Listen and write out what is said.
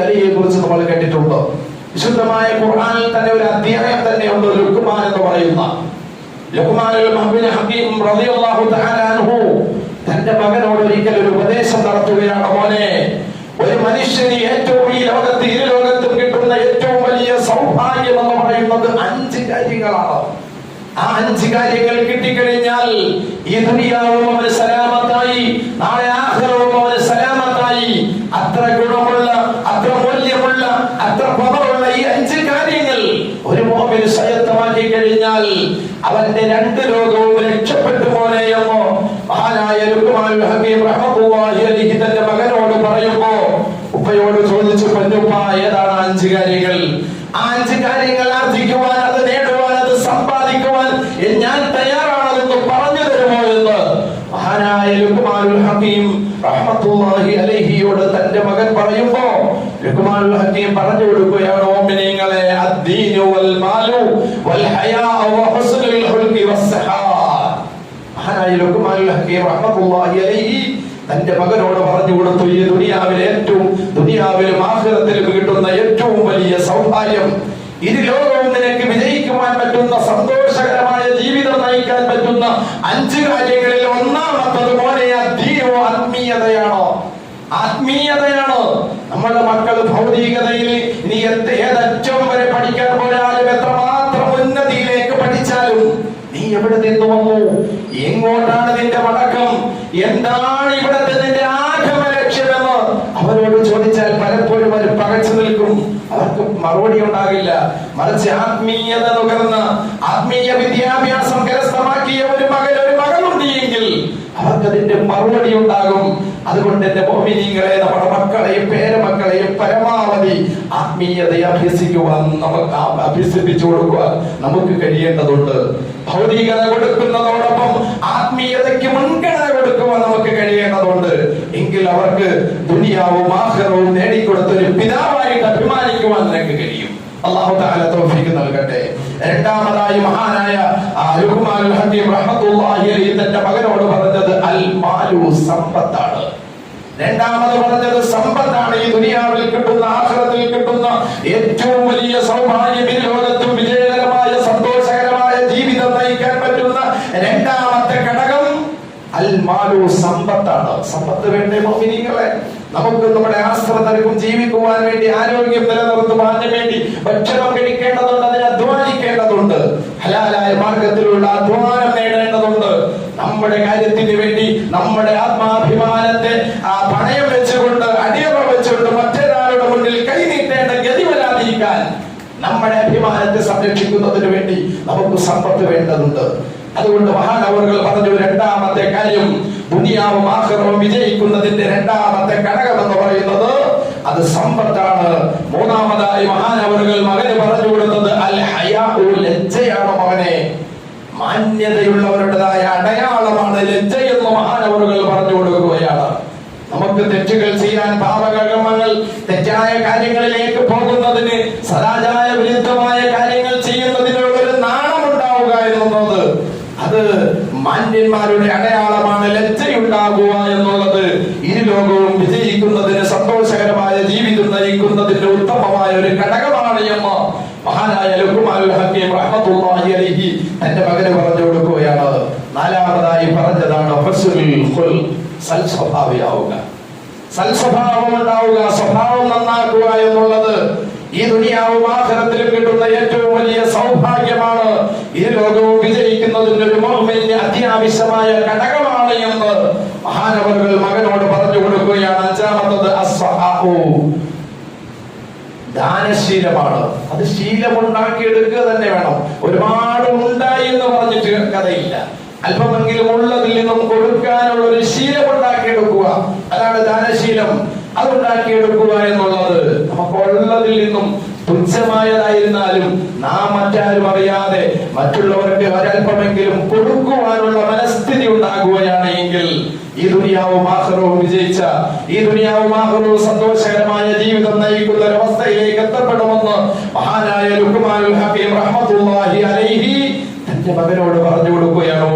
അലൈഹിയെ കുറിച്ച് നമ്മൾ കേട്ടിട്ടുണ്ട്. വിശുദ്ധമായ ഖുർആനിൽ തന്നെ ഒരു അധ്യായം തന്നെ ഉണ്ട്. ലുക്മാൻ എന്ന് പറയുന്ന. തന്റെ മകനോട് ഒരിക്കൽ ഒരു ഉപദേശം നടത്തുകയാണ്. മോനെ ഒരു മനുഷ്യന് ഏറ്റവും ഈ ലോകത്ത് ഇരു ലോകത്തും കിട്ടുന്ന ഏറ്റവും വലിയ സൗഭാഗ്യം എന്ന് പറയുന്നത് അഞ്ച് കാര്യങ്ങളാണ്. ആ അഞ്ച് കാര്യങ്ങൾ കിട്ടിക്കഴിഞ്ഞാൽ ഈ ദുനിയാവും സലാമത്തായി. നാളെ കഴിഞ്ഞാൽ അവന്റെ രണ്ട് ലോകവും രക്ഷപ്പെട്ടു പോലെയോ മഹാനായ തന്റെ മകനോട് പറയുമ്പോ ഉപ്പയോട് ചോദിച്ചു പൊന്നുപ്പ ഏതാണ് അഞ്ച് കാര്യങ്ങൾ? ആ അഞ്ച് കാര്യങ്ങൾ ആർജിക്കുവാൻ അത് നേടുവാൻ അത് സമ്പാദിക്കുവാൻ ഞാൻ തയ്യാറാണെന്ന് പറഞ്ഞു തരുമോ എന്ന്? മഹാനായ ലുക്മാനുൽ ഹബീം റഹ്മത്തുള്ളാഹി അലഹിയോട് തന്റെ മകൻ പറയുമ്പോ പറഞ്ഞു കൊടുക്കുകയാണ്. വൽ മാലു വൽ അലൈഹി തന്റെ മകനോട് പറഞ്ഞു കൊടുത്തു. ഈ ദുനിയാവിലെ ഏറ്റവും ദുനിയാവിലും ആഖിറത്തിലും കിട്ടുന്ന ഏറ്റവും വലിയ സൗഭാഗ്യം ഇരു ലോകവും നിനക്ക് വിജയിക്കുവാൻ പറ്റുന്ന സന്തോഷകരമായ ജീവിതം നയിക്കാൻ പറ്റുന്ന അഞ്ച് കാര്യങ്ങളിൽ എവിടെ നിന്ന് വന്നു. എങ്ങോട്ടാണ് നിന്റെ മടക്കം. എന്താണ് ഇവിടത്തെ നിന്റെ ആഗമ ലക്ഷ്യമെന്ന് അവരോട് ചോദിച്ചാൽ പലപ്പോഴും അവർ പകച്ചു നിൽക്കും. അവർക്ക് മറുപടി ഉണ്ടാകില്ല. മറിച്ച് ആത്മീയത നുകർന്ന് ആത്മീയ വിദ്യാഭ്യാസം കരസ്ഥമാക്കിയ ഒരു മകൻ ഒരു മകളുണ്ട് എങ്കിൽ അവർക്ക് അതിന്റെ മറുപടി ഉണ്ടാകും. അതുകൊണ്ട് എന്റെ മോമിനിങ്ങളെ നമ്മുടെ മക്കളെയും പേരമക്കളെയും പരമാവധി ആത്മീയതയെ അഭ്യസിക്കുവാൻ നമുക്ക് അഭ്യസിപ്പിച്ചു കൊടുക്കുവാൻ നമുക്ക് കഴിയേണ്ടതുണ്ട്. ഭൗതികത കൊടുക്കുന്നതോടൊപ്പം ആത്മീയതയ്ക്ക് മുൻഗണന കൊടുക്കുവാൻ നമുക്ക് കഴിയേണ്ടതുണ്ട്. എങ്കിൽ അവർക്ക് ദുനിയാവും ആഹ്റവും നേടിക്കൊടുത്ത ഒരു പിതാവായിട്ട് അഭിമാനിക്കുവാൻ നിനക്ക് കഴിയും. അള്ളാഹു തആല തൗഫീഖ് നൽകട്ടെ. രണ്ടാമതായി മഹാനായ തന്റെ മകനോട് പറഞ്ഞത് അൽ മാലു സമ്പത്താണ്. രണ്ടാമത് പറഞ്ഞത് സമ്പത്താണ് ഈ ദുനിയാവിൽ കിട്ടുന്ന ആഹ്ലത്തിൽ കിട്ടുന്ന ഏറ്റവും വലിയ സൗഭാഗ്യം ഈ ലോകത്തും വിജയകരമായ സന്തോഷകരമായ ജീവിതം നയിക്കാൻ പറ്റുന്ന രണ്ടാമത്തെ ഘടകം അൽമാലു സമ്പത്താണ്. സമ്പത്ത് വേണ്ടേ മോഹിനികളെ നമുക്ക് നമ്മുടെ ആശ്രിതർക്കും ജീവിക്കുവാൻ വേണ്ടി ആരോഗ്യം നിലനിർത്തുവാൻ വേണ്ടി ഭക്ഷണം കഴിക്കേണ്ടതുണ്ട് അതിനെ അധ്വാനിക്കേണ്ടതുണ്ട്. ഹലാലായ മാർഗത്തിലുള്ള അധ്വാനം നേടേണ്ടതുണ്ട്. നമ്മുടെ കാര്യത്തിന് വേണ്ടി നമ്മുടെ ആത്മാഭിമാനത്തെ ആ പണയം വെച്ചുകൊണ്ട് അടിയറ വെച്ചുകൊണ്ട് മറ്റൊരാളുടെ മുന്നിൽ കൈനീട്ടേണ്ട ഗതി വരാതിരിക്കാൻ നമ്മുടെ അഭിമാനത്തെ സംരക്ഷിക്കുന്നതിന് വേണ്ടി നമുക്ക് സമ്പത്ത് വേണ്ടതുണ്ട്. അതുകൊണ്ട് മഹാനവറുകൾ പറഞ്ഞു രണ്ടാമത്തെ കാര്യം ദുനിയാവും ആഹ്റവും വിജയിക്കുന്നതിന്റെ രണ്ടാമത്തെ ഘടകം എന്ന് പറയുന്നത് അത് സമ്പത്താണ്. മൂന്നാമതായി മഹാനവറുകൾ മകന് പറഞ്ഞു കൊടുത്തത് അൽ ഹയാ ലജ്ജയാണ് മകനെ. മാന്യതയുള്ളവരുടേതായ അടയാളമാണ് ലജ്ജ എന്ന് മഹാനവറുകൾ തെറ്റുകൾ ചെയ്യാൻ പാപകർമ്മങ്ങൾ തെറ്റായ കാര്യങ്ങളിലേക്ക് പോകുന്നതിന് സദാചാര വിരുദ്ധമായ കാര്യങ്ങൾ ചെയ്യുന്നതിനുള്ള ഒരു നാണം ഉണ്ടാവുക എന്നുള്ളത് അത് മാന്യന്മാരുടെ അടയാളമാണ് ലജ്ജയുണ്ടാകുക എന്നുള്ളത് ഈ ലോകവും വിജയിക്കുന്നതിന് സന്തോഷകരമായ ജീവിതം നയിക്കുന്നതിന്റെ ഉത്തമമായ ഒരു ഘടകമാണ് എന്ന് മഹാനായ റഹ്മത്തുള്ളാഹി അലൈഹി തന്റെ മകന് പറഞ്ഞു കൊടുക്കുകയാണ്. നാലാമതായി പറഞ്ഞതാണ് സൽസ്വഭാവിയാവുക. സൽസ്വഭാവം ഉണ്ടാവുക സ്വഭാവം നന്നാക്കുക എന്നുള്ളത് ഈ ദുനിയാവും ആഖിറത്തിലും കിട്ടുന്ന ഏറ്റവും വലിയ സൗഭാഗ്യമാണ്. ഈ ലോകവും വിജയിക്കുന്നതിന്റെ ഒരു മോഹമിന് അത്യാവശ്യമായ ഘടകമാണ് എന്ന് മഹാനവറുകൾ മകനോട് പറഞ്ഞു കൊടുക്കുകയാണ്. അഞ്ചാമത്തത് ദാനശീലമാണ്. അത് ശീലമുണ്ടാക്കിയെടുക്കുക തന്നെ വേണം. ഒരുപാട് ഉണ്ടായി എന്ന് പറഞ്ഞിട്ട് കഥയില്ല. അല്പമെങ്കിലും ഉള്ളതിൽ നിന്നും കൊടുക്കാനുള്ള ഒരു ശീലം ഉണ്ടാക്കിയെടുക്കുക. അതാണ് ദാനശീലം. അത് ഉണ്ടാക്കിയെടുക്കുക എന്നുള്ളത് നമുക്ക് ഉള്ളതിൽ നിന്നും തുച്ഛമായതായിരുന്നാലും നാം മറ്റാരും അറിയാതെ മറ്റുള്ളവർക്ക് ഒരല്പമെങ്കിലും കൊടുക്കുവാനുള്ള മനസ്ഥിതി ഉണ്ടാകുകയാണ് എങ്കിൽ ഈ ദുനിയാവും ആഹ്റവും വിജയിച്ച ഈ ദുനിയാവും ആഹ്റവും സന്തോഷകരമായ ജീവിതം നയിക്കുന്ന ഒരവസ്ഥയിലേക്ക് എത്തപ്പെടുമെന്ന് മഹാനായ ലുക്മാനുൽ ഹക്കീം റഹ്മത്തുള്ളാഹി അലൈഹി തന്റെ മകനോട് പറഞ്ഞു കൊടുക്കുകയാണ്.